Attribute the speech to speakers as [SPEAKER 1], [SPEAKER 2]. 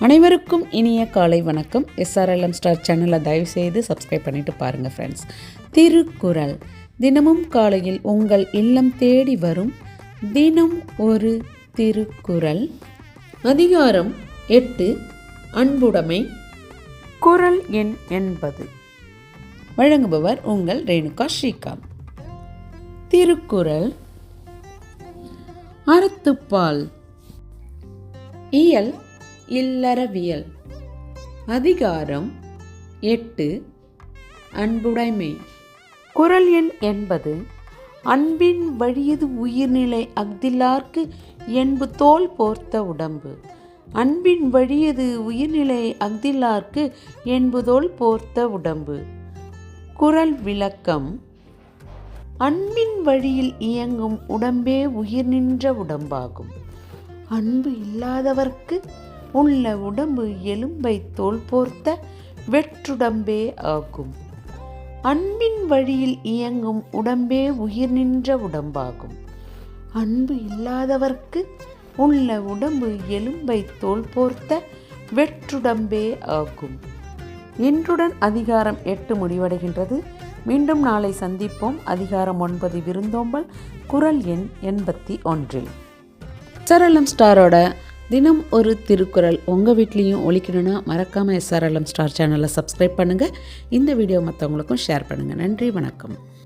[SPEAKER 1] அனைவருக்கும் இனிய காலை வணக்கம். எஸ்ஆர்எல்எம் ஸ்டார் சேனலை தயவு செய்து சப்ஸ்கிரைப் பண்ணிட்டு பாருங்கள் ஃப்ரெண்ட்ஸ் திருக்குறள். தினமும் காலையில் உங்கள் இல்லம் தேடி வரும் தினம் ஒரு திருக்குறள். அதிகாரம் எட்டு. அன்புடைமை. குறள் எண் எண்பது. வழங்குபவர் உங்கள் ரேணுகா ஸ்ரீகாந்த். திருக்குறள். அறத்துப்பால். இயல் இல்லறவியல். அதிகாரம் எட்டு அன்புடைமை. குறள் எண் என்பது அன்பின் வழியது உயிர்நிலை அஃதில்லார்க்கு என்பு தோல் போர்த்த உடம்பு. அன்பின் வழியது உயிர்நிலை அஃதில்லார்க்கு என்புதோல் போர்த்த உடம்பு. குறள் விளக்கம் அன்பின் வழியில் இயங்கும் உடம்பே உயிர் நின்ற உடம்பாகும். அன்பு இல்லாதவர்க்கு உள்ள உடம்பு எலும்பை தோல் போர்த்த வெற்றுடம்பே ஆகும். அன்பின் வழியில் இயங்கும் உடம்பே உயிர் நின்ற உடம்பாகும். அன்பு இல்லாதவர்க்கு உள்ள உடம்பு எலும்பை தோல் போர்த்த வெற்றுடம்பே ஆகும். இன்றுடன் அதிகாரம் எட்டு முடிவடைகின்றது. மீண்டும் நாளை சந்திப்போம். அதிகாரம் ஒன்பது விருந்தோம்பல் குரல் எண் எண்பத்தி ஒன்றில். சரளம் ஸ்டாரோட தினம் ஒரு திருக்குறள் உங்கள் வீட்லேயும் ஒழிக்கணும்னா மறக்காமல் எஸ்ஆர்எல்எம் ஸ்டார் சேனலை சப்ஸ்கிரைப் பண்ணுங்கள் இந்த வீடியோ மற்றவங்களுக்கும் ஷேர் பண்ணுங்கள் நன்றி வணக்கம்.